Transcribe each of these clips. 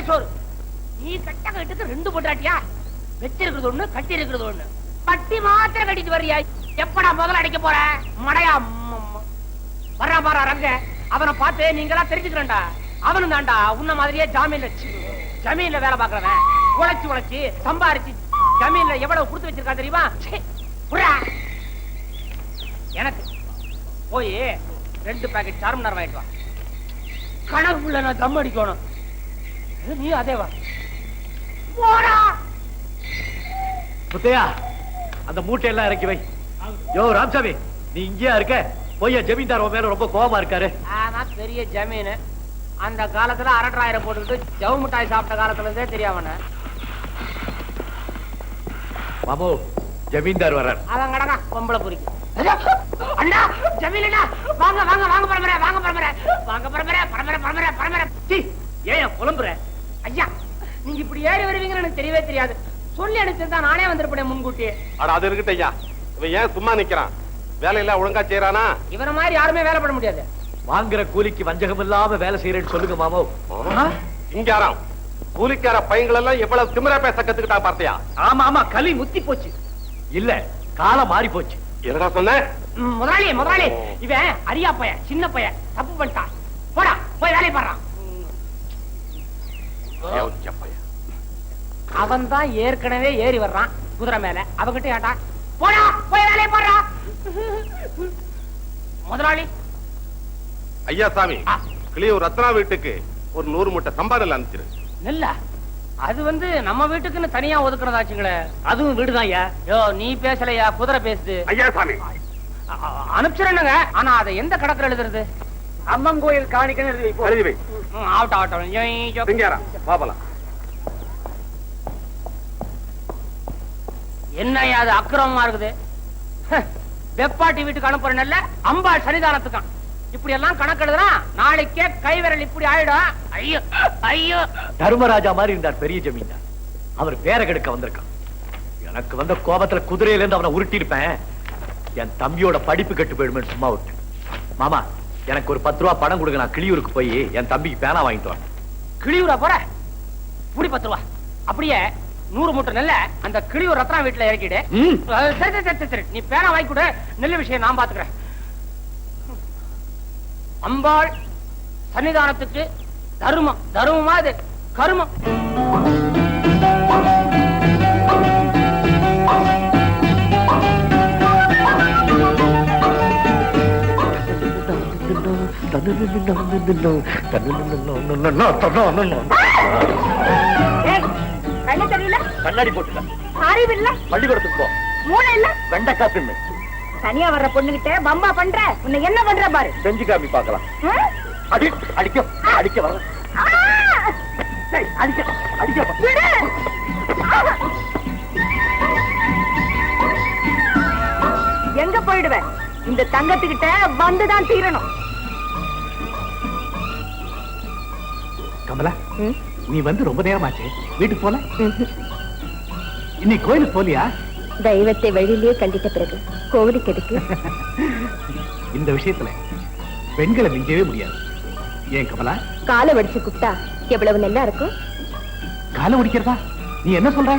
மூட்டை சோறு. நீ கட்ட கட்டுக்கு ரெண்டு பொட்டாட்டியா வச்சிருக்கிறது ஒண்ணு கட்டி இருக்கிறது ஒண்ணு. பட்டி மாத்திரம் கட்டிட்டு வர்றியா? எப்படா முதல்ல அடிக்க போற? மடையா ம், வர்றா பாரா ரங்க. அவனை பார்த்து நீங்களா தெரிஞ்சுக்கிறேன்டா. அவனும் தாண்டா உன்ன மாதிரியே ஜாமீன்ல ச்சீ, ஜமீன்ல வேலை பாக்குறவன் உழைச்சு உழைச்சு சம்பாரிச்சு ஜமீன்ல எவ்வளவு கொடுத்து வச்சிருக்கா தெரியுமா? எனக்கு போய் ரெண்டு பேக்கெட் சார்மனார் வாங்கிட்டு வா. கணக்குள்ள நான் தம் அடிக்கணும். நீ அதே வா போடா! முத்தையா அந்த மூட்டையெல்லாம் இறக்கி வை. யோ ராமசாமி நீ இங்கேயா இருக்க? போய் ஜமீன்தார் உன் மேல ரொம்ப கோவமா இருக்காரு. ஆனா பெரிய ஜமீன். அந்த காலத்துல அரட்டாயிரம் போட்டுக்கிட்டு ஜவு மிட்டாய் சாப்பிட்ட காலத்துல இருந்தே தெரியாமண்ண மாமு ஜமீன்தார் வர்றார். அவன் கடனா பொம்பளை பொறிக்கு அண்ணா ஜமீன் அண்ணா வாங்க வாங்க வாங்க பரம்பரை வாங்க பரம்பரை. வாங்க பரம்பரை பரம்பரை பரம்பரை பரம்பரை. சீ, ஏன் புலம்புற? ஐயா நீங்க இப்படி ஏறி வருவீங்கன்னு எனக்கு தெரியவே தெரியாது. சொல்லி அனுப்பிச்சிருந்தா நானே வந்திருப்பேன் முன்கூட்டியே. அட அது இருக்கட்டும் ஐயா. இவன் ஏன் சும்மா நிக்கிறான்? வேலையெல்லாம் ஒழுங்கா செய்யறானா இவன மாதிரி யாருமே வேலை பண்ண முடியாது. வாங்குற கூலிக்கு வஞ்சகம் இல்லாம வேலை செய்யறேன்னு சொல்லுங்க மாமு. இங்காராம் கூலிக்கார பையங்கள் எல்லாம் எவ்வளவு திமிரா பேச கத்துக்கிட்டா பார்த்தியா? ஆமா ஆமா களி முத்தி போச்சு. இல்ல காலம் மாறி போச்சு. என்னடா சொன்ன? முதலாளி முதலாளி. இவன் அரியா பையன் சின்ன பையன் தப்பு பண்ணிட்டான். போடா போய் வேலையை பாடுறான். அவன் தான் ஏற்கனவே ஏறி வர்றான். குதிரை மேல. அவகிட்ட கேட்டா போடா போய் வேலையை பாடுறா. முதலாளி. ஐயா சாமி. கிளியூர் ரத்னா வீட்டுக்கு ஒரு நூறு மூட்டை சம்பாதம் அனுப்பிச்சிரு. நெல்ல. அது வந்து நம்ம வீட்டுக்குன்னு தனியா ஒதுக்குறதாச்சுங்களே அதுவும் வீடுதான் ஐயா. யோ நீ பேசலையா? குதிரை பேசுது. ஐயா சாமி. அனுப்பிச்சிடணுங்க ஆனா அதை எந்த கடத்துல எழுதுறது? அம்மன் கோயில் எழுதி பாப்பலாம் என்னய்யா அது அக்கிரமமா இருக்குது? வெப்பாட்டி வீட்டுக்கு அனுப்புறேன்ல அம்பாள் சன்னிதானத்துக்கான். இப்படி எல்லாம் கணக்கு எழுதுனா நாளைக்கே கைவிரல் இப்படி ஆயிடும் ஐயோ ஐயோ. தர்மராஜா மாதிரி இருந்தார் பெரிய ஜமீன்தார். அவர் பேரை கெடுக்க வந்திருக்கான். எனக்கு வந்த கோபத்துல குதிரையில இருந்து அவனை உருட்டி இருப்பேன் என் தம்பியோட படிப்பு கெட்டு போயிடுமே சும்மா விட்டு மாமா எனக்கு ஒரு பத்து ரூபா பணம் கொடுங்க நான் கிளியூருக்கு போய் என் தம்பிக்கு பேனா வாங்கிட்டு வரேன். கிளியூரா போற? புடி பத்து ரூபா. அப்படியே நூறு மூட்டை நெல்ல அந்த கிளியூர் ரத்னா வீட்டுல இறக்கிடு. சரி சரி, சரி சரி, நீ பேனா வாங்கி கொடு. நெல் விஷயம் நான் பாத்துக்கிறேன். அம்பாள் சன்னிதானத்துக்கு தர்மம். தர்மமா இது? கருமம். கண்ணாடி இல்ல பள்ளிக்கூடத்துக்கு போ. மூளை இல்ல. வெண்டைக்காய் தின்னு. தனியா வர்ற பொண்ணுகிட்ட பம்பா பண்ற? உன்னை என்ன பண்ற பாரு. செஞ்சு காமி பார்க்கலாம். ஆ? அடி அடிக்க அடிக்க வர! அடிக்க அடிக்க! எங்க போயிடுவ? இந்த தங்கத்துக்கிட்ட வந்துதான் தீரணும். கமலா நீ வந்து ரொம்ப நேரமாச்சு. வீட்டுக்கு போல இன்னைக்கு கோயிலுக்கு போலியா? தெய்வத்தை வழியிலேயே கண்டிட்ட பிறகு கோவிலுக்கு எதுக்கு? இந்த விஷயத்துல பெண்களை மிஞ்சவே முடியாது. ஏன் கமலா? காலை வடிச்சு கூப்பிட்டா எவ்வளவு நல்லா இருக்கும்? காலை ஒடிக்கிறதா நீ என்ன சொல்ற?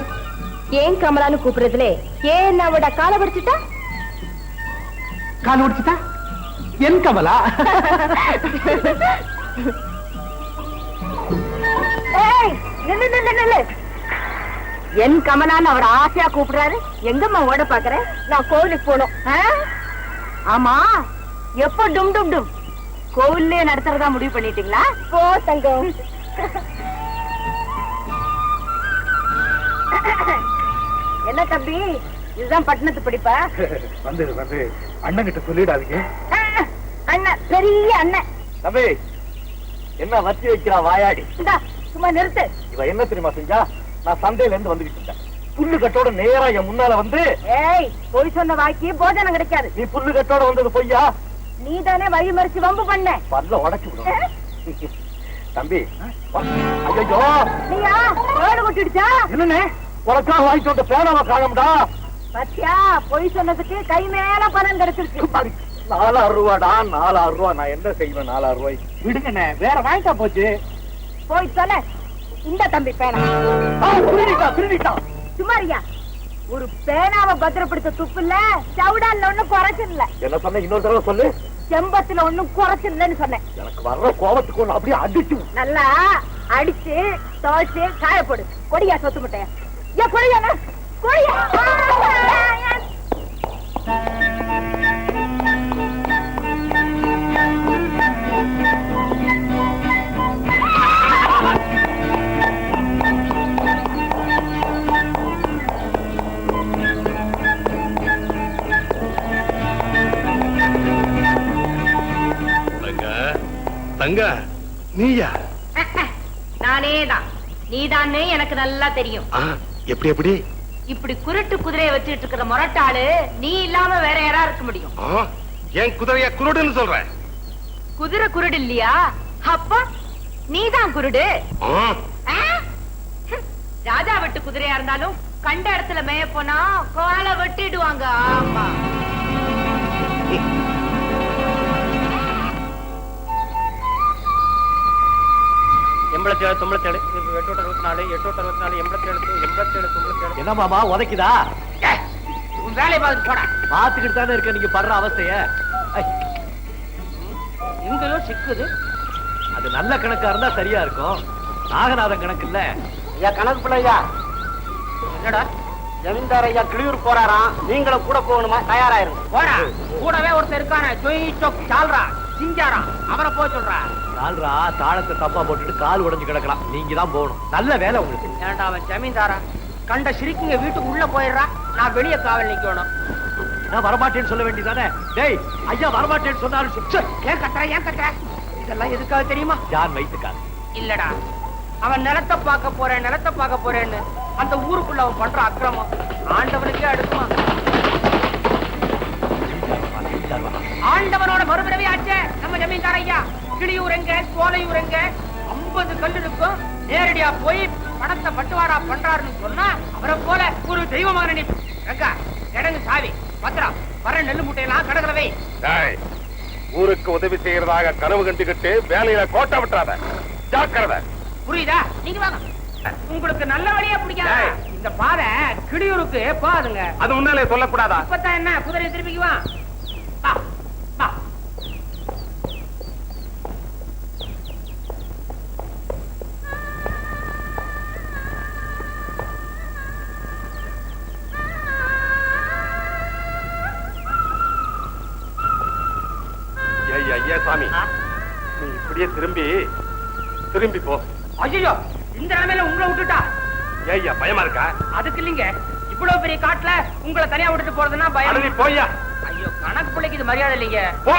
ஏன் கமலான்னு கூப்பிடுறதுல? ஏன் அவட காலை வடிச்சுட்டா? காலை ஒடிச்சுட்டா என் கமலா? என் கமலான்னு அவர் ஆசையா கூப்பிடுறாரு. எங்கம்மா ஓட பாக்குற நான் கோவிலுக்கு ஆ? ஆமா. எப்போ டும் டும் டும்? கோவில்லே நடத்துறதா முடிவு பண்ணிட்டீங்களா? போ தங்கம். என்ன தம்பி? இதுதான் பட்டணத்து படிப்பா? வந்து வந்து அண்ணன் கிட்ட சொல்லிடாதீங்க அண்ணன். பெரிய அண்ணன். தம்பி என்ன வத்தி வைக்கிறா வாயாடி? சும்மா நிறுத்து. இவ என்ன தெரியுமா செஞ்சா? நான் சந்தையில இருந்து வந்துகிட்டு இருந்தேன் புல்லு கட்டோட நேரா என் முன்னால வந்து ஏய் பொய் சொன்ன வாக்கி போஜனம் கிடைக்காது. நீ புல்லு கட்டோட வந்தது பொய்யா? நீ தானே வழி மறிச்சு வம்பு பண்ண. பல்ல உடச்சு விடும் தம்பி ஐயோ நீயா? வேடு கொட்டிடுச்சா? என்னண்ணே? உனக்காக வாங்கிட்டு வந்த பேனாவை காணமுடா. பத்தியா? பொய் சொன்னதுக்கு கை மேல பணம் கிடைச்சிருச்சு நாலாயிரம் ரூபாடா நாலாயிரம் ரூபா. நான் என்ன செய்வேன் நாலாயிரம் ரூபாய்? விடுங்கண்ணே வேற வாங்கிட்டா போச்சு. போய் சொல்ல. இந்த தம்பி பேனா. திருடிட்டா சுமாரியா ஒரு பேனாவை பத்திரப்படுத்த துப்பு இல்ல சவுடால்ல ஒண்ணும் குறைச்சிடல. என்ன சொன்ன? இன்னொரு தடவை சொல்லு. செம்பத்துல ஒண்ணும் குறைச்சிடலன்னு சொன்னேன். எனக்கு வர்ற கோபத்துக்கு ஒண்ணு அப்படியே அடிச்சு நல்லா அடிச்சு துவைச்சு காய போடு கொடியா சொத்து முட்டைய. ஏன் கொடியா கொடியா? தங்க நீயா? நானே தான் நீதான்னு எனக்கு நல்லா தெரியும். எப்படி எப்படி? இப்படி குருட்டு குதிரையை வச்சுட்டு இருக்கிற முரட்டாளு நீ இல்லாம வேற யாரா இருக்க முடியும்? என் குதிரைய குருடுன்னு சொல்றேன் குதிரை குருடு இல்லையா? அப்ப நீதான் குருடு. ராஜா வெட்டு குதிரையா இருந்தாலும் கண்ட இடத்துல மேய போனா காலை வெட்டிடுவாங்க. ஆமா. எண்பத்தேழு அறுபத்தி நாலு எட்டோட்ட அறுபத்தி நாலு எண்பத்தேழு எண்பத்தேழு தொண்ணூத்தேழு என்ன மாமா உதைக்குதா உன் வேலையை பார்த்துட்டு போடா. பாத்துக்கிட்டு தானே இருக்க நீங்க படுற அவஸ்தைய. எங்கேயோ சிக்குது. அது நல்ல கணக்கா இருந்தா சரியா இருக்கும். நாகநாதன் கணக்கு இல்ல. ஐயா கணக்கு பிள்ளையா என்னடா? ஜமீன்தார் ஐயா கிளியூர் போறாராம். நீங்களும் கூட போகணுமா? தயாராயிருங்க. போடா. கூடவே ஒருத்தர் இருக்கானே. ஜொய் சோக் சால்ரா சிஞ்சாரா அவரை போக சொல்றா. கால்ரா தாளத்தை தப்பா போட்டுட்டு கால் உடைஞ்சு கிடக்கலாம் நீங்க தான் போகணும். நல்ல வேலை உங்களுக்கு. ஏன்டா அவன் ஜமீன்தாரா? கண்ட சிரிக்குங்க வீட்டுக்கு உள்ள போயிடுறா. நான் வெளியே காவல் நிக்கணும். நான் வரமாட்டேன்னு சொல்ல வேண்டியதானே டேய் ஐயா வரமாட்டேன்னு சுச்சு ஏன் கட்டுற ஏன் கட்டுற? இதெல்லாம் எதுக்காக தெரியுமா? யார் வைத்துக்கார் இல்லடா. அவன் நிலத்தை பார்க்க போறேன் நிலத்தை பார்க்க போறேன்னு அந்த ஊருக்குள்ள அவன் பண்ற அக்கிரமம். ஆண்டவனுக்கே அடுக்குமா? ஆண்டவனோட மறுபிறவி ஆச்சே நம்ம ஜமீன்தார் ஐயா. கிளியூர் எங்க சோலையூர் எங்க ஐம்பது கல் இருக்கும் நேரடியா போய் பணத்தை பட்டுவாடா பண்றாருன்னு சொன்னா அவரை போல ஒரு தெய்வமான நீ ரங்கா கிடங்கு சாவி பத்திரம் வர நெல்லு மூட்டையெல்லாம் கடற்கரை வை. டேய், ஊருக்கு உதவி செய்யறதாக கனவு கண்டுகிட்டு வேலையில கோட்டை விட்டுறாத. ஜாக்கிரதை. புரியுதா? நீங்க வாங்க. உங்களுக்கு நல்ல வழியா பிடிக்காத. இந்த பாதை கிளியூருக்கு போகாதுங்க. அது முன்னாலே சொல்லக்கூடாதா? இப்பதான் என்ன குதிரை திருப்பிக்குவா திரும்பி போ. ஐயோ இந்த நிலைமையில உங்களை விட்டுட்டா? ஐயா பயமா இருக்கா? அதுக்கு இல்லைங்க. இவ்வளவு பெரிய காட்டுல உங்களை தனியா விட்டுட்டு போறதுன்னா பயம். போய்யா. ஐயோ கணக்கு பிள்ளைக்கு இது மரியாதை இல்லைங்க. போ.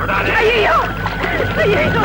விடாதே. ஐயோ ஐயோ விடு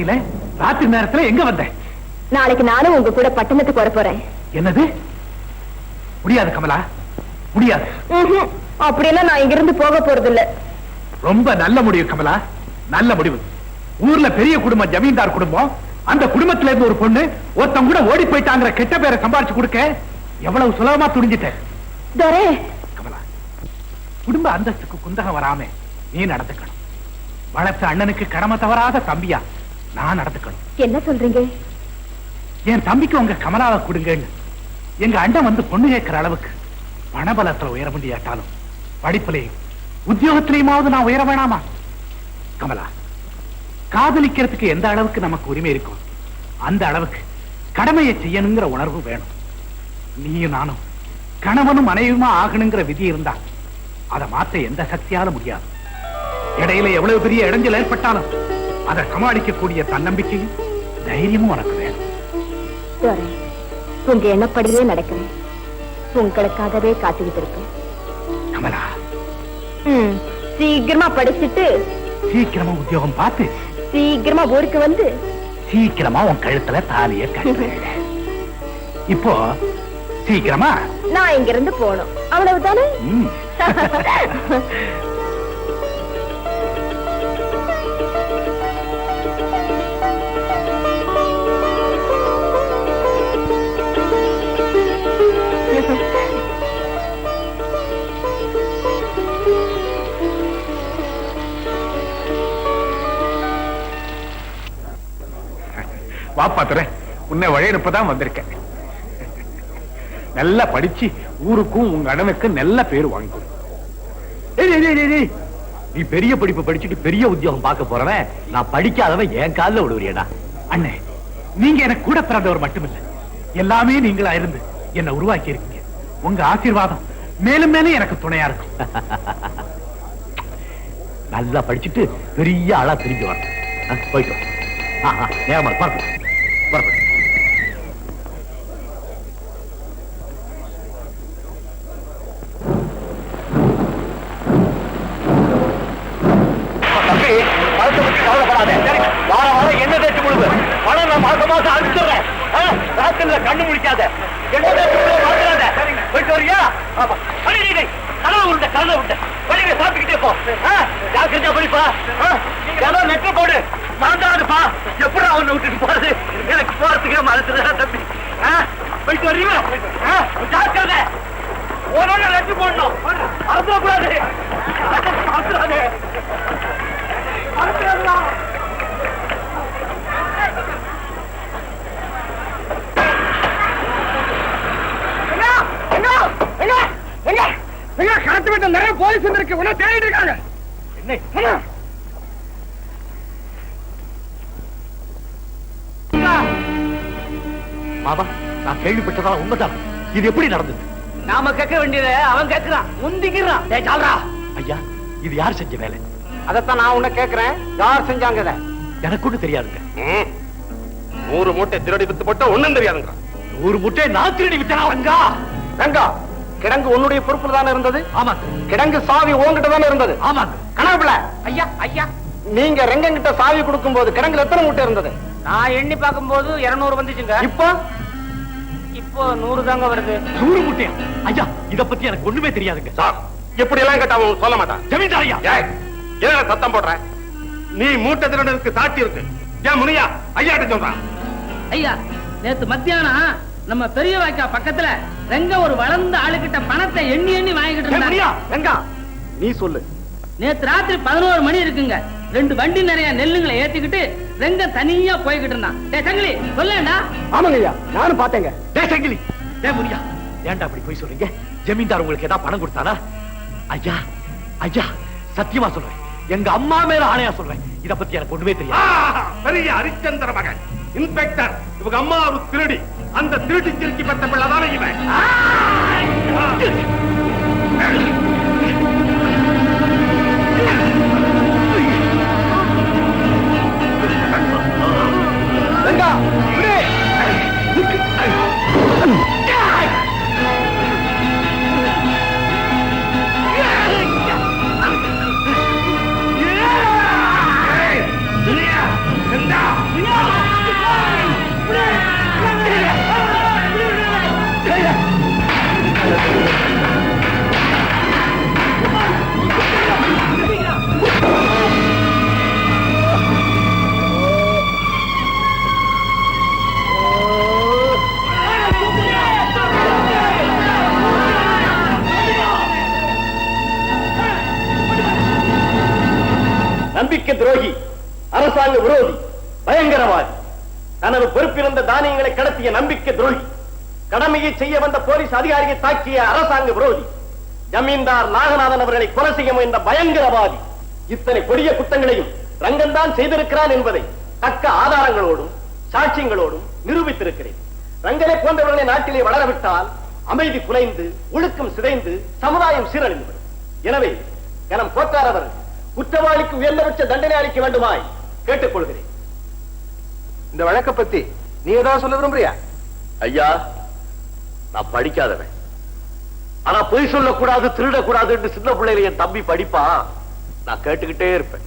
மழையில ராத்திரி நேரத்துல எங்க வந்த? நாளைக்கு நானும் உங்க கூட பட்டணத்துக்கு வர போறேன் என்னது? முடியாது கமலா முடியாது. அப்படியெல்லாம் நான் இங்க இருந்து போக போறது இல்ல ரொம்ப நல்ல முடிவு கமலா நல்ல முடிவு. ஊர்ல பெரிய குடும்பம் ஜமீன்தார் குடும்பம். அந்த குடும்பத்துல இருந்து ஒரு பொண்ணு ஒருத்தன் கூட ஓடி போயிட்டாங்கிற கெட்ட பேரை சம்பாரிச்சு கொடுக்க எவ்வளவு சுலபமா துணிஞ்சிட்ட. துரை. கமலா குடும்ப அந்தஸ்துக்கு குந்தகம் வராம நீ நடந்துக்கணும். வளர்த்த அண்ணனுக்கு கடமை தவறாத தம்பியா? நான் நடந்துக்கணும். என்ன சொல்றீங்க? என் தம்பிக்கு உங்க கமலாவை கொடுங்கன்னு. எங்க அண்ணன் வந்து பொண்ணு கேட்கிற அளவுக்கு பணபலத்துல உயர முடியாட்டாலும் படிப்புலையும் உத்தியோகத்திலையுமாவது நான் உயர வேணாமா? கமலா காதலிக்கிறதுக்கு எந்த அளவுக்கு நமக்கு உரிமை இருக்கும் அந்த அளவுக்கு கடமையை செய்யணுங்கிற உணர்வு வேணும். நீயும் நானும் கணவனும் மனைவியுமா ஆகணுங்கிற விதி இருந்தா அதை மாத்த எந்த சக்தியால முடியாது. இடையில எவ்வளவு பெரிய இடைஞ்சல் ஏற்பட்டாலும் அதை சமாளிக்கக்கூடிய தன்னம்பிக்கையும் தைரியமும் உனக்கு வேணும். உங்க எண்ணப்படியே நடக்கிறேன். உங்களுக்காகவே காத்துக்கிட்டு இருக்கேன் கமலா சீக்கிரமா படிச்சுட்டு சீக்கிரமா உத்தியோகம் பார்த்து சீக்கிரமா ஊருக்கு வந்து சீக்கிரமா உன் கழுத்துல தாலிய கட்டு இப்போ சீக்கிரமா நான் இங்க இருந்து போகணும். அவ்வளவுதானே? காப்பாத்துறேன். உன்னை வழியனுப்பதான் வந்திருக்கேன். நல்லா படிச்சு ஊருக்கும் உங்க அண்ணனுக்கு நல்ல பேர் வாங்கி நீ பெரிய படிப்பு படிச்சுட்டு பெரிய உத்தியோகம் பார்க்க போறவன் நான் படிக்காதவன் என் காலில் விடுவியடா. அண்ணே நீங்க எனக்கு கூட பிறந்தவர் மட்டுமில்ல. எல்லாமே நீங்களா இருந்து என்னை உருவாக்கி இருக்கீங்க. உங்க ஆசீர்வாதம் மேலும் மேலும் எனக்கு துணையா இருக்கும். நல்லா படிச்சுட்டு பெரிய ஆளா திரும்பி வரணும். போயிட்டு நேரமா பார்ப்போம் வரப்போம் வாரம் என்ன பணம் நான் மாசம் மாசம் கண்ணு முடிக்காத என்ன தேய்ச்சி முழுது மாத்திராத போயிட்டு வரியா? ஆமா. அடி, உருண்டை கனவு உருண்டை. வழியில சாப்பிட்டுக்கிட்டே போ. ஆ, ஜாக்கிரதையா போய்ப்பா ஏதோ நெட்டு போடு. மறந்தாடுப்பா எப்படி அவனை விட்டுட்டு போறது? எனக்கு போறதுக்கே மறந்துடுறா தம்பி. போயிட்டு வர்றீங்க ஜாக்கிரதை. ஒரு நெட்டு போடணும். மறந்துடக்கூடாது. மறந்துடாது. மறந்துடாதா. கடத்து விட்ட நிறைய போலீஸ் இருக்கு உன்னை தேடிட்டு இருக்காங்க. என்ன? மாமா நான் கேள்விப்பட்டதா உண்மைதான். இது எப்படி நடந்தது? நாம கேட்க வேண்டியதை அவன் கேட்கிறான் முந்திக்கிறான் டேய் சால்ரா. ஐயா இது யார் செஞ்ச வேலை? அதத்தான் நான் உன்னை கேக்குறேன் யார் செஞ்சாங்க? எனக்கு ஒண்ணு தெரியாதுங்க. நூறு மூட்டை திருடி வித்து போட்டா ஒண்ணும் தெரியாதுங்க ஒரு முட்டை நான் திருடி வித்தனா ரங்கா? கிடங்கு உன்னுடைய பொறுப்புல தானே இருந்தது? ஆமாங்க. கிடங்கு சாவி உன்கிட்ட தானே இருந்தது? ஆமாங்க. கனவுல? ஐயா ஐயா. நீங்க ரெங்கங்கிட்ட சாவி கொடுக்கும் போது கிடங்குல எத்தனை மூட்டை இருந்தது? நான் எண்ணி பார்க்கும்போது 200 வந்துச்சுங்க. இப்போ? இப்போ நூறு தாங்க வருது. நூறு முட்டையா? ஐயா இத பத்தி எனக்கு ஒண்ணுமே தெரியாதுங்க. சார் எப்படி எல்லாம் கேட்டா சொல்ல மாட்டான் ஜமீன்தார் ஐயா! ஏய், என்ன சத்தம் போடுற? நீ மூட்டை திருடனுக்கு சாட்சி இருக்கு. ஏன் முனியா ஐயாட்ட சொல்றான் ஐயா நேத்து மத்தியானம் நம்ம பெரிய வாய்க்கா பக்கத்துல ரெங்க ஒரு வளர்ந்த ஆளுகிட்ட பணத்தை எண்ணி எண்ணி வாங்கிட்டு முனியா, ரெங்கா நீ சொல்லு. நேத்து ராத்திரி பதினோரு மணி இருக்குங்க. ரெண்டு வண்டி நிறைய நெல்லுங்களை ஏத்திக்கிட்டு ரெங்கம் தனியா போய்கிட்டு இருந்தான். டேய் சங்கிலி சொல்லேன்டா ஆமாங்க ஐயா நானும் பார்த்தேங்க. டேய் சங்கிலி டேய் முனியா ஏன்டா அப்படி போய் சொல்றீங்க? ஜமீன்தார் உங்களுக்கு ஏதாவது பணம் கொடுத்தானா? ஐயா ஐயா சத்தியமா சொல்றேன். எங்க அம்மா மேல ஆணையா சொல்றேன். இத பத்தி எனக்கு ஒண்ணுமே தெரியாது. பெரிய ஹரிச்சந்திர மகன் இன்ஸ்பெக்டர். இவங்க அம்மா ஒரு திருடி. அந்த திருடி திருக்கி பெற்ற பிள்ளைதானே இவன். நம்பிக்கை தனது பொறுப்பிருந்த தானியங்களை கடத்திய நம்பிக்கை துரோகி. கடமையை செய்ய வந்த போலீஸ் அதிகாரியை தாக்கிய அரசாங்க விரோதி. ஜமீன்தார் நாகநாதன் அவர்களை கொலை செய்ய முயன்ற பயங்கரவாதி. இத்தனை கொடிய குற்றங்களையும் ரங்கன்தான் செய்திருக்கிறான் என்பதை தக்க ஆதாரங்களோடும் சாட்சியங்களோடும் நிரூபித்திருக்கிறேன். ரங்கனை போன்றவர்களை நாட்டிலே வளரவிட்டால் அமைதி குலைந்து ஒழுக்கம் சிதைந்து சமுதாயம் சீரழிந்துவிடும் எனவே கனம் போற்றார் அவர்கள் குற்றவாளிக்கு உயர்ந்தபட்ச தண்டனை அளிக்க வேண்டுமாய் கேட்டுக்கொள்கிறேன். இந்த வழக்க பத்தி நீ ஏதாவது சொல்ல விரும்புறியா? ஐயா நான் படிக்காதவன். ஆனா பொய் சொல்லக்கூடாது திருடக்கூடாதுன்னு சின்ன பிள்ளையில என் தம்பி படிப்பான். நான் கேட்டுக்கிட்டே இருப்பேன்.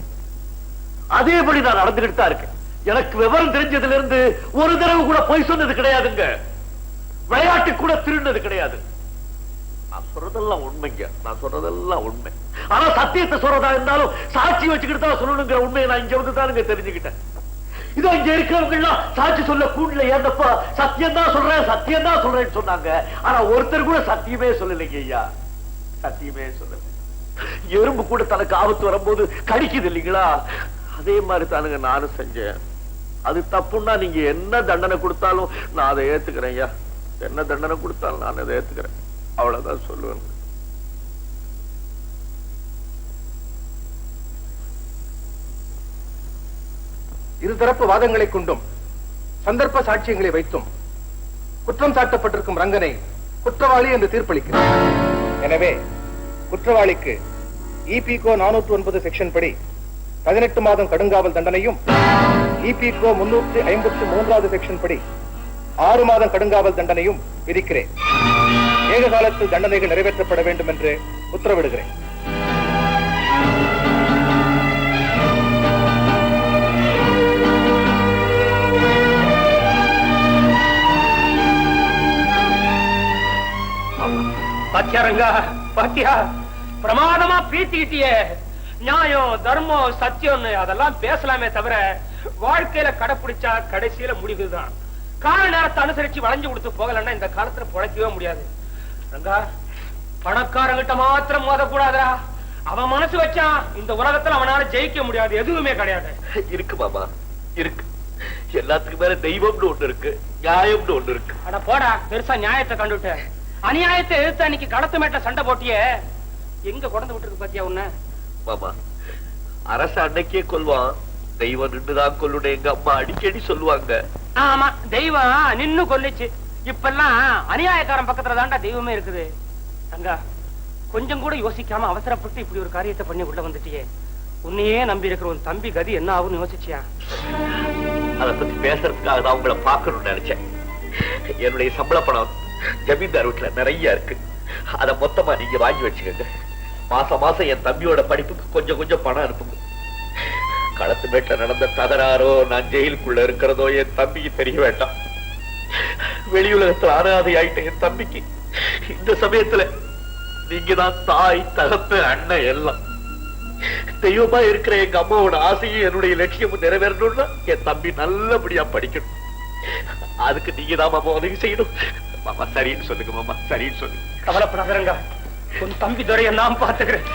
அதேபடி நான் நடந்துகிட்டு தான் இருக்கேன். எனக்கு விவரம் தெரிஞ்சதுல இருந்து ஒரு தடவை கூட பொய் சொன்னது கிடையாதுங்க. விளையாட்டு கூட திருடினது கிடையாது. நான் சொல்றதெல்லாம் உண்மைங்க. நான் சொல்றதெல்லாம் உண்மை. ஆனா சத்தியத்தை சொல்றதா இருந்தாலும் சாட்சி வச்சுக்கிட்டு தான் சொல்லணுங்கிற உண்மையை நான் இங்க வந்து தானுங்க தெரிஞ்சுக்கிட்டேன். இதோ இங்க இருக்கிறவங்க எல்லாம் சாட்சி சொல்ல கூண்டுல ஏந்தப்பா சத்தியம் தான் சொல்றேன் சத்தியம் தான் சொல்றேன்னு சொன்னாங்க. ஆனா ஒருத்தர் கூட சத்தியமே சொல்லலைங்க ஐயா. சத்தியமே சொல்லல. எறும்பு கூட தனக்கு ஆபத்து வரும்போது கடிக்குது இல்லைங்களா? அதே மாதிரி தானுங்க நானும் செஞ்சேன். அது தப்புன்னா நீங்க என்ன தண்டனை கொடுத்தாலும் நான் அதை ஏத்துக்கிறேன் ஐயா. என்ன தண்டனை கொடுத்தாலும் நான் அதை ஏத்துக்கிறேன். அவ்வளவுதான் சொல்லுவேன். இருதரப்பு வாதங்களை கொண்டும் சந்தர்ப்ப சாட்சியங்களை வைத்தும் குற்றம் சாட்டப்பட்டிருக்கும் ரங்கனை குற்றவாளி என்று தீர்ப்பளிக்கிறார் எனவே குற்றவாளிக்கு இபிகோ நானூற்று ஒன்பது செக்ஷன் படி பதினெட்டு மாதம் கடுங்காவல் தண்டனையும் இபிகோ முன்னூற்றி ஐம்பத்தி மூன்றாவது செக்ஷன் படி ஆறு மாதம் கடுங்காவல் தண்டனையும் விதிக்கிறேன். ஏக காலத்தில் தண்டனைகள் நிறைவேற்றப்பட வேண்டும் என்று உத்தரவிடுகிறேன். பாத்தியா ரங்கா பாத்தியா பிரமாதமா பீத்திக்கிட்டியே நியாயம் தர்மம் சத்தியம்னு அதெல்லாம் பேசலாமே தவிர வாழ்க்கையில கடைப்பிடிச்சா கடைசியில முடிவுதான். கால நேரத்தை அனுசரிச்சு வளைஞ்சு கொடுத்து போகலன்னா இந்த காலத்துல பிழைக்கவே முடியாது. ரங்கா பணக்காரங்கிட்ட மாத்திரம் மோதக்கூடாதா அவன் மனசு வச்சான் இந்த உலகத்துல அவனால ஜெயிக்க முடியாது எதுவுமே கிடையாது. இருக்கு மாமா இருக்கு. எல்லாத்துக்கும் மேல தெய்வம்னு ஒண்ணு இருக்கு நியாயம்னு ஒண்ணு இருக்கு. அட போடா பெருசா நியாயத்தை கண்டுட்ட அநியாயத்தை எதிர்த்து அன்னைக்கு கடத்து மேட்ட சண்டை போட்டியே. எங்க கொண்டு விட்டுருக்கு பாத்தியா உன்ன? மாமா அரசு அன்னைக்கே கொல்வான் தெய்வம் நின்றுதான் கொல்லுன்னு எங்க அம்மா அடிக்கடி சொல்லுவாங்க. ஆமா தெய்வம் நின்னு கொல்லுச்சு. இப்பெல்லாம் அநியாயக்காரன் பக்கத்துல தான்டா தெய்வமே இருக்குது. தங்கா கொஞ்சம் கூட யோசிக்காம அவசரப்பட்டு இப்படி ஒரு காரியத்தை பண்ணி உள்ள வந்துட்டியே. உன்னையே நம்பி இருக்கிற உன் தம்பி கதி என்ன ஆகும்னு யோசிச்சியா? அத பத்தி பேசுறதுக்காக தான் உங்களை பார்க்கணும்னு நினைச்சேன். என்னுடைய சம்பள பணம் ஜமீன்தார் வீட்டுல நிறைய இருக்கு. அத மொத்தமா நீங்க வாங்கி வச்சுக்கோங்க. மாசம் மாசம் என் தம்பியோட படிப்புக்கு கொஞ்சம் கொஞ்சம் பணம் அனுப்புங்க. களத்து மேட்ல நடந்த தகராறோ நான் ஜெயிலுக்குள்ள இருக்கிறதோ என் தம்பிக்கு தெரிய வேண்டாம். வெளியுலகத்துல அனாதை ஆயிட்ட என் தம்பிக்கு இந்த சமயத்துல நீங்க தான் தாய் தகப்பு அண்ணன் எல்லாம். தெய்வமா இருக்கிற எங்க அம்மாவோட ஆசையும் என்னுடைய லட்சியமும் நிறைவேறணும்னா என் தம்பி நல்லபடியா படிக்கணும். அதுக்கு நீங்க தான் உதவி செய்யணும். மாமா சரின்னு சொல்லுங்க மாமா சரின்னு சொல்லுங்க கவலைப்படாதரங்க உன் தம்பி துறையை நான் பார்த்துக்கிறேன்.